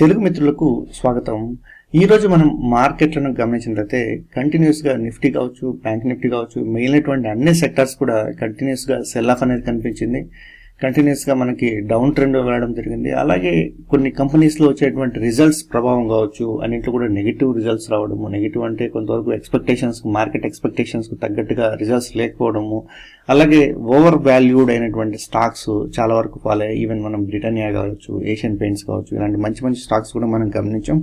తెలుగు మిత్రులకు స్వాగతం. ఈ రోజు మనం మార్కెట్లను గమనించినట్లయితే కంటిన్యూస్గా నిఫ్టీ కావచ్చు బ్యాంక్ నిఫ్టీ కావచ్చు మిగిలినటువంటి అన్ని సెక్టార్స్ కూడా కంటిన్యూస్గా సెల్ ఆఫ్ అనేది కనిపించింది. కంటిన్యూస్గా మనకి డౌన్ ట్రెండ్ వెళ్ళడం జరిగింది. అలాగే కొన్ని కంపెనీస్లో వచ్చేటువంటి రిజల్ట్స్ ప్రభావం కావచ్చు అన్నింటిలో కూడా నెగిటివ్ రిజల్ట్స్ రావడము నెగిటివ్ అంటే కొంతవరకు ఎక్స్పెక్టేషన్స్ మార్కెట్ ఎక్స్పెక్టేషన్స్కు తగ్గట్టుగా రిజల్ట్స్ లేకపోవడము అలాగే ఓవర్ వాల్యూడ్ అయినటువంటి స్టాక్స్ చాలా వరకు ఫాలో అయ్యాయి ఈవెన్ మనం బ్రిటానియా కావచ్చు ఏషియన్ పెయింట్స్ కావచ్చు ఇలాంటి మంచి మంచి స్టాక్స్ కూడా మనం గమనించాం.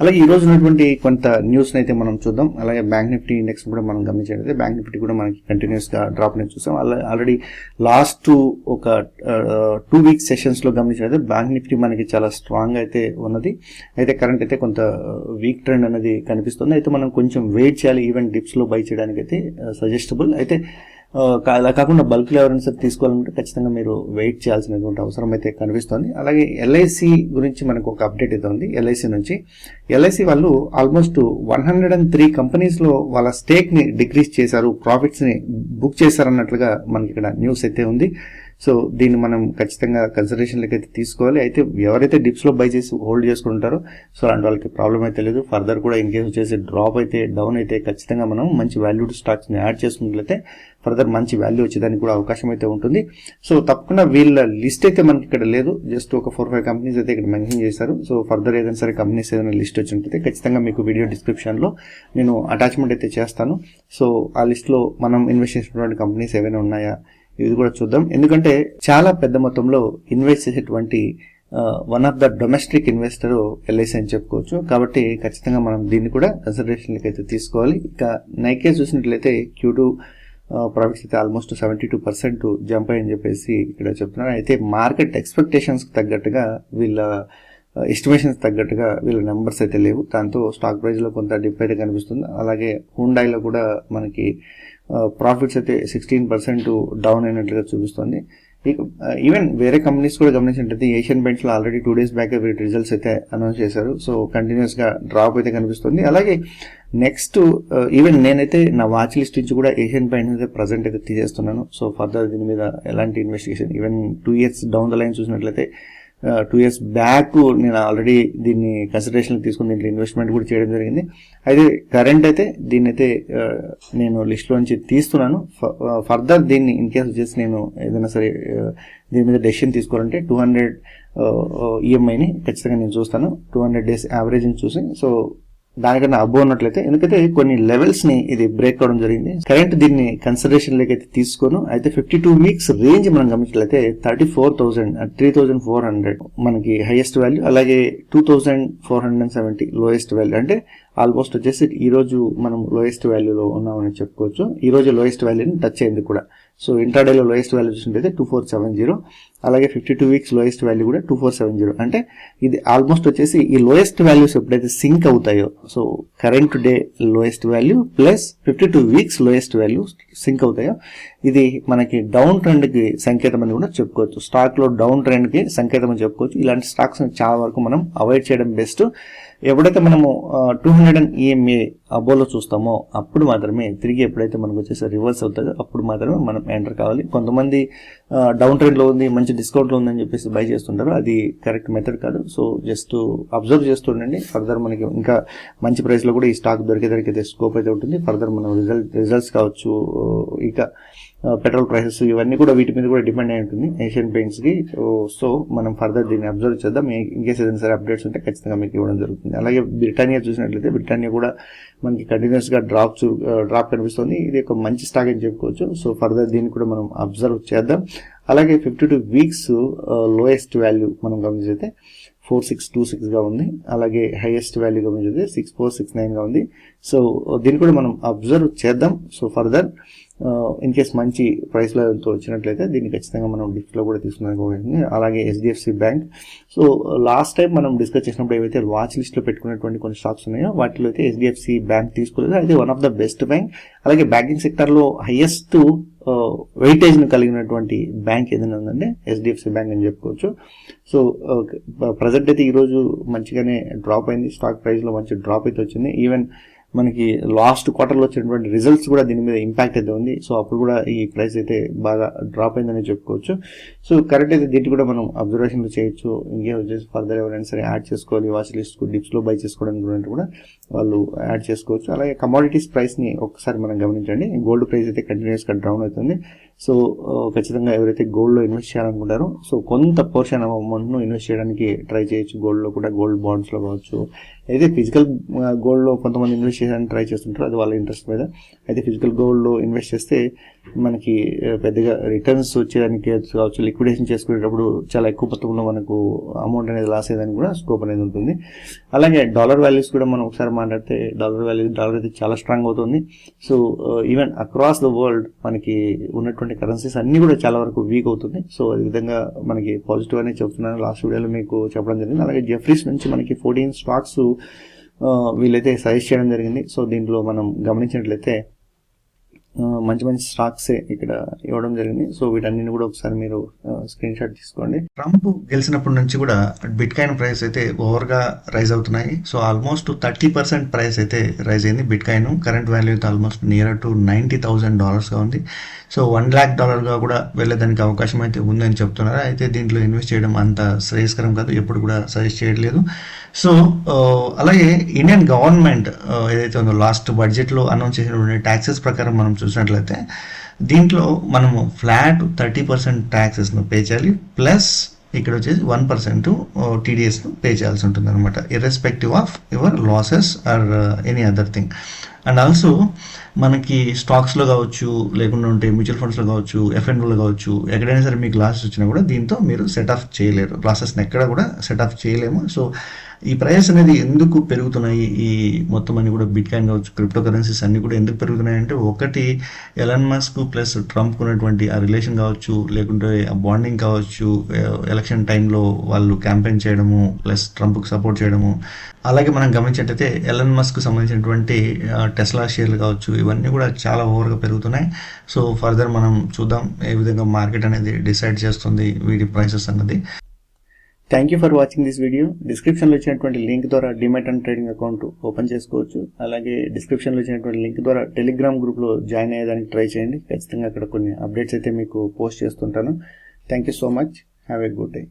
అలాగే ఈ రోజు ఉన్నటువంటి కొంత న్యూస్ అయితే మనం చూద్దాం. అలాగే బ్యాంక్ నిఫ్టీ ఇండెక్స్ కూడా మనం గమనించినట్లయితే బ్యాంక్ నిఫ్టీ కూడా మనకి కంటిన్యూస్గా డ్రాప్ అనేది చూసాం ఆల్రెడీ లాస్ట్ ఒక టూ వీక్స్ సెషన్స్లో గమనించినట్లయితే బ్యాంక్ నిఫ్టీ మనకి చాలా స్ట్రాంగ్ అయితే ఉన్నది. అయితే కరెంట్ అయితే కొంత uh, వీక్ ట్రెండ్ అనేది కనిపిస్తుంది. అయితే మనం కొంచెం వెయిట్ చేయాలి ఈవెన్ డిప్స్లో బై చేయడానికి అయితే uh, సజెస్టబుల్ అయితే అలా కాకుండా బల్క్ ఎవరైనా సరే తీసుకోవాలంటే ఖచ్చితంగా మీరు వెయిట్ చేయాల్సినటువంటి అవసరం అయితే కనిపిస్తుంది. అలాగే ఎల్ఐసి గురించి మనకు ఒక అప్డేట్ అయితే ఉంది. ఎల్ఐసి నుంచి ఎల్ఐసి వాళ్ళు almost one hundred and three కంపెనీస్లో వాళ్ళ స్టేక్ని డిక్రీజ్ చేశారు ప్రాఫిట్స్ని బుక్ చేశారన్నట్లుగా మనకి ఇక్కడ న్యూస్ అయితే ఉంది. సో దీన్ని మనం ఖచ్చితంగా కన్సిడరేషన్లోకి అయితే తీసుకోవాలి. అయితే ఎవరైతే డిప్స్లో బై చేసి హోల్డ్ చేసుకుంటారో సో అలాంటి వాళ్ళకి ప్రాబ్లం అయితే లేదు. ఫర్దర్ కూడా ఇన్ కేసు వచ్చేసి డ్రాప్ అయితే డౌన్ అయితే ఖచ్చితంగా మనం మంచి వాల్యూడ్ స్టాక్స్ని యాడ్ చేసుకున్నట్లయితే ఫర్దర్ మంచి వాల్యూ వచ్చేదానికి కూడా అవకాశం అయితే ఉంటుంది. సో తప్పకుండా వీళ్ళ లిస్ట్ అయితే మనకి ఇక్కడ లేదు. జస్ట్ ఒక ఫోర్ ఫైవ్ కంపెనీస్ అయితే ఇక్కడ మెన్షన్ చేశారు. సో ఫర్దర్ ఏదైనా సరే కంపెనీస్ ఏదైనా లిస్ట్ వచ్చినట్లయితే ఖచ్చితంగా మీకు వీడియో డిస్క్రిప్షన్లో నేను అటాచ్మెంట్ అయితే చేస్తాను. సో ఆ లిస్ట్లో మనం ఇన్వెస్ట్ చేసినటువంటి కంపెనీస్ ఏవైనా ఉన్నాయా? ఇది కూడా చూద్దాం. ఎందుకంటే చాలా పెద్ద మొత్తంలో ఇన్వెస్ట్ చేసేటువంటి one of the domestic investor LIC అని చెప్పుకోవచ్చు. కాబట్టి ఖచ్చితంగా మనం దీన్ని కూడా కన్సిడరేషన్కి అయితే తీసుకోవాలి. ఇక నైకే చూసినట్లయితే క్యూ టూ ప్రాఫిట్స్ అయితే almost seventy two percent jump అయ్యని చెప్పేసి ఇక్కడ చెప్తున్నారు. అయితే మార్కెట్ ఎక్స్పెక్టేషన్స్ తగ్గట్టుగా వీళ్ళ ఎస్టిమేషన్స్ తగ్గట్టుగా వీళ్ళ నెంబర్స్ అయితే లేవు. దాంతో స్టాక్ ప్రైస్లో కొంత డిప్ అయితే కనిపిస్తుంది. అలాగే హుండాయిలో కూడా మనకి ప్రాఫిట్స్ అయితే సిక్స్టీన్ పర్సెంట్ డౌన్ అయినట్లుగా చూపిస్తుంది. ఇక ఈవెన్ వేరే కంపెనీస్ కూడా గమనించినట్లయితే ఏషియన్ పెయింట్స్లో ఆల్రెడీ టూ డేస్ బ్యాక్ వీటి రిజల్ట్స్ అయితే అనౌన్స్ చేశారు. సో కంటిన్యూస్గా డ్రాప్ అయితే కనిపిస్తుంది. అలాగే నెక్స్ట్ ఈవెన్ నేనైతే నా వాచ్ లిస్ట్ నుంచి కూడా ఏషియన్ పెయింట్స్ అయితే ప్రజెంట్ అయితే తీసేస్తున్నాను. సో ఫర్దర్ దీని మీద ఎలాంటి investigation even two years down the line చూసినట్లయితే టూ ఇయర్స్ బ్యాక్ నేను ఆల్రెడీ దీన్ని కన్సిడరేషన్ తీసుకుని దీంట్లో ఇన్వెస్ట్మెంట్ కూడా చేయడం జరిగింది. అయితే కరెంట్ అయితే దీన్ని అయితే నేను లిస్ట్లోంచి తీస్తున్నాను. ఫర్దర్ దీన్ని ఇన్ కేస్ వచ్చేసి నేను ఏదైనా సరే దీని మీద డెసిషన్ తీసుకోవాలంటే టూ హండ్రెడ్ ఈఎంఐని ఖచ్చితంగా నేను చూస్తాను. టూ హండ్రెడ్ డేస్ యావరేజ్ని చూసి సో దానికన్నా అబ్బో ఉన్నట్లయితే ఎందుకంటే కొన్ని లెవెల్స్ని ఇది బ్రేక్ అవడం జరిగింది. కరెంట్ దీన్ని కన్సిడరేషన్లోకి అయితే తీసుకోను. అయితే ఫిఫ్టీ టూ వీక్స్ రేంజ్ మనం గమనించినట్లయితే thirty four thousand three thousand four hundred మనకి హైయెస్ట్ వాల్యూ అలాగే two thousand four hundred and seventy lowest value అంటే ఆల్మోస్ట్ వచ్చేసి ఈ రోజు మనం లోయెస్ట్ వాల్యూలో ఉన్నామని చెప్పుకోవచ్చు. ఈ రోజు లోయెస్ట్ వాల్యూని టచ్ అయింది కూడా. సో ఇంటర్డేలో లోయెస్ట్ వాల్యూ చూసినట్టయితే టూ ఫోర్ సెవెన్ జీరో అలాగే fifty two weeks lowest value కూడా టూ ఫోర్ సెవెన్ జీరో అంటే ఇది ఆల్మోస్ట్ వచ్చేసి ఈ లోయెస్ట్ వాల్యూస్ ఎప్పుడైతే సింక్ అవుతాయో so current day lowest value plus fifty two weeks lowest value sync అవుతాయో. ఇది మనకి డౌన్ ట్రెండ్కి సంకేతం అని కూడా చెప్పుకోవచ్చు. స్టాక్లో డౌన్ ట్రెండ్కి సంకేతం అని చెప్పుకోవచ్చు. ఇలాంటి స్టాక్స్ చాలా వరకు మనం అవాయిడ్ చేయడం బెస్ట్. ఎప్పుడైతే మనము టూ హండ్రెడ్ అండ్ ఈఎంఏ అబోలో చూస్తామో అప్పుడు మాత్రమే తిరిగి ఎప్పుడైతే మనకు వచ్చేసి రివర్స్ అవుతుందో అప్పుడు మాత్రమే మనం ఎంటర్ కావాలి. కొంతమంది డౌన్ ట్రెండ్లో ఉంది మంచి డిస్కౌంట్లో ఉందని చెప్పేసి బై చేస్తుంటారు. అది కరెక్ట్ మెథడ్ కాదు. సో జస్ట్ అబ్జర్వ్ చేస్తుండండి ఫర్దర్ మనకి ఇంకా మంచి ప్రైస్లో కూడా ఈ స్టాక్ దొరికే దొరికే స్కోప్ అయితే ఉంటుంది. ఫర్దర్ మనం రిజల్ట్ రిజల్ట్స్ కావచ్చు ఇక పెట్రోల్ ప్రైసెస్ ఇవన్నీ కూడా వీటి మీద కూడా డిపెండ్ అయి ఉంటుంది. ఏషియన్ పెయింట్స్కి సో మనం ఫర్దర్ దీన్ని అబ్జర్వ్ చేద్దాం. ఇంకేస్ ఏదైనా సరే అప్డేట్స్ ఉంటే ఖచ్చితంగా మీకు ఇవ్వడం జరుగుతుంది. అలాగే బ్రిటానియా చూసినట్లయితే బ్రిటానియా కూడా మనకి కంటిన్యూస్గా డ్రాప్ డ్రాప్ కనిపిస్తుంది. ఇది ఒక మంచి స్టాక్ అని చెప్పుకోవచ్చు. సో ఫర్దర్ దీన్ని కూడా మనం అబ్జర్వ్ చేద్దాం. అలాగే fifty two weeks lowest value మనం గమనించితే ఫోర్ సిక్స్ టూ సిక్స్గా ఉంది. అలాగే హైయెస్ట్ వాల్యూగా ఉంది సిక్స్ ఫోర్ సిక్స్ నైన్గా ఉంది. సో దీన్ని కూడా మనం అబ్జర్వ్ చేద్దాం. సో ఫర్దర్ ఇన్ కేస్ మంచి ప్రైస్ లెవెల్తో వచ్చినట్లయితే దీన్ని ఖచ్చితంగా మనం డిఫ్ట్లో కూడా తీసుకున్నాం అలాగే HDFC bank so last time మనం డిస్కస్ చేసినప్పుడు ఏవైతే వాచ్ లిస్ట్లో పెట్టుకున్నటువంటి కొన్ని స్టాక్స్ ఉన్నాయో వాటిలో అయితే హెచ్డిఎఫ్సి బ్యాంక్ తీసుకోలేదు. అయితే one of the best bank అలాగే బ్యాంకింగ్ సెక్టర్లో హైయెస్ట్ వెయిటేజ్ను కలిగినటువంటి బ్యాంక్ ఏదైనా ఉందంటే హెచ్డిఎఫ్సి బ్యాంక్ అని చెప్పుకోవచ్చు. సో ప్రజెంట్ అయితే ఈరోజు మంచిగానే డ్రాప్ అయింది. స్టాక్ ప్రైస్లో మంచి డ్రాప్ అయితే వచ్చింది. ఈవెన్ మనకి లాస్ట్ క్వార్టర్లో వచ్చినటువంటి రిజల్ట్స్ కూడా దీని మీద ఇంపాక్ట్ అయితే ఉంది. సో అప్పుడు కూడా ఈ ప్రైస్ అయితే బాగా డ్రాప్ అయిందని చెప్పుకోవచ్చు. సో కరెక్ట్ అయితే దీన్ని కూడా మనం అబ్జర్వేషన్ చేయొచ్చు. ఇంకే వచ్చేసి ఫర్దర్ ఎవరైనా సరే యాడ్ చేసుకోవాలి వాచ్ లిస్ట్ డిప్స్లో బై చేసుకోవడానికి కూడా కూడా వాళ్ళు యాడ్ చేసుకోవచ్చు. అలాగే కమాడిటీస్ ప్రైస్ని ఒకసారి మనం గమనించండి. గోల్డ్ ప్రైస్ అయితే కంటిన్యూస్గా డౌన్ అవుతుంది. సో ఖచ్చితంగా ఎవరైతే గోల్డ్లో ఇన్వెస్ట్ చేయాలనుకుంటారో సో కొంత పోర్షన్ అమౌంట్ను ఇన్వెస్ట్ చేయడానికి ట్రై చేయొచ్చు. గోల్డ్లో కూడా గోల్డ్ బాండ్స్లో కావచ్చు. అయితే ఫిజికల్ గోల్డ్లో కొంతమంది ఇన్వెస్ట్ చేయడానికి ట్రై చేస్తుంటారు. అది వాళ్ళ ఇంట్రెస్ట్ మీద. అయితే ఫిజికల్ గోల్డ్లో ఇన్వెస్ట్ చేస్తే మనకి పెద్దగా రిటర్న్స్ వచ్చేదానికి కావచ్చు లిక్విడేషన్ చేసుకునేటప్పుడు చాలా ఎక్కువ మొత్తంలో మనకు అమౌంట్ అనేది లాస్ అయ్యేదానికి కూడా స్కోప్ అనేది ఉంటుంది. అలాగే డాలర్ వాల్యూస్ కూడా మనం ఒకసారి మాట్లాడితే డాలర్ వాల్యూ డాలర్ అయితే చాలా స్ట్రాంగ్ అవుతుంది. So even across the world మనకి ఉన్నటువంటి కరెన్సీస్ అన్ని కూడా చాలా వరకు వీక్ అవుతుంది సో అదే విధంగా మనకి పాజిటివ్ అనే చెప్తున్నాను. లాస్ట్ వీడియోలో మీకు చెప్పడం జరిగింది. అలాగే జెఫ్రీస్ నుంచి మనకి ఫోర్టీన్ స్టాక్స్ uh, వీళ్ళైతే సజెస్ట్ చేయడం జరిగింది. సో దీంట్లో మనం గమనించినట్లయితే మంచి మంచి స్టాక్స్ ఇక్కడ ఇవ్వడం జరిగింది. సో వీటన్నిటిని కూడా ఒకసారి మీరు స్క్రీన్ షాట్ తీసుకోండి. ట్రంప్ గెలిచినప్పటి నుంచి కూడా బిట్ కాయిన్ ప్రైస్ అయితే ఓవర్గా రైజ్ అవుతున్నాయి. So almost thirty percent price అయితే రైజ్ అయింది బిట్ కాయిన్ కరెంట్ వాల్యూ అయితే almost near to ninety thousand డాలర్స్గా ఉంది. సో వన్ ల్యాక్ డాలర్గా కూడా వెళ్ళేదానికి అవకాశం అయితే ఉందని చెప్తున్నారు. అయితే దీంట్లో ఇన్వెస్ట్ చేయడం అంత శ్రేయస్కరం కాదు. ఎప్పుడు కూడా సజెస్ట్ చేయట్లేదు. సో అలాగే ఇండియన్ గవర్నమెంట్ ఏదైతే ఉందో లాస్ట్ బడ్జెట్లో అనౌన్స్ చేసినటువంటి ట్యాక్సెస్ ప్రకారం మనం చూసినట్లయితే దీంట్లో మనము ఫ్లాట్ థర్టీ పర్సెంట్ ట్యాక్సెస్ను పే చేయాలి ప్లస్ ఇక్కడ వచ్చేసి వన్ పర్సెంట్ టీడీఎస్ను పే చేయాల్సి ఉంటుంది అనమాట irrespective of your losses or any other thing and also మనకి స్టాక్స్లో కావచ్చు లేకుండా ఉంటే మ్యూచువల్ ఫండ్స్లో కావచ్చు ఎఫ్ఎన్ఓలో కావచ్చు ఎక్కడైనా సరే మీకు లాసెస్ వచ్చినా కూడా దీంతో మీరు సెట్ ఆఫ్ చేయలేరు. లాసెస్ని ఎక్కడ కూడా సెట్ ఆఫ్ చేయలేము. సో ఈ ప్రైస్ అనేది ఎందుకు పెరుగుతున్నాయి? ఈ మొత్తం అన్ని కూడా బిట్ కాయిన్ కావచ్చు క్రిప్టో కరెన్సీస్ అన్ని కూడా ఎందుకు పెరుగుతున్నాయి అంటే ఒకటి ఎలన్ మస్క్ ప్లస్ ట్రంప్ ఉన్నటువంటి ఆ రిలేషన్ కావచ్చు లేకుంటే ఆ బాండింగ్ కావచ్చు ఎలక్షన్ టైంలో వాళ్ళు క్యాంపెయిన్ చేయడము ప్లస్ ట్రంప్కి సపోర్ట్ చేయడము. అలాగే మనం గమనించినట్టయితే ఎలన్ మస్క్ సంబంధించినటువంటి టెస్లా షేర్లు కావచ్చు ఇవన్నీ కూడా చాలా ఓవర్గా పెరుగుతున్నాయి. సో ఫర్దర్ మనం చూద్దాం ఏ విధంగా మార్కెట్ అనేది డిసైడ్ చేస్తుంది వీటి ప్రైసెస్ అన్నది. Thank you for watching this video డిస్క్రిప్షన్లో ఇచ్చినటువంటి లింక్ ద్వారా demat and trading account open చేసుకోవచ్చు. అలాగే డిస్క్రిప్షన్లో ఇచ్చినటువంటి లింక్ ద్వారా టెలిగ్రామ్ గ్రూప్లో జాయిన్ అయ్యేదానికి ట్రై చేయండి. ఖచ్చితంగా అక్కడ కొన్ని అప్డేట్స్ అయితే మీకు పోస్ట్ చేస్తుంటాను. Thank you so much have a good day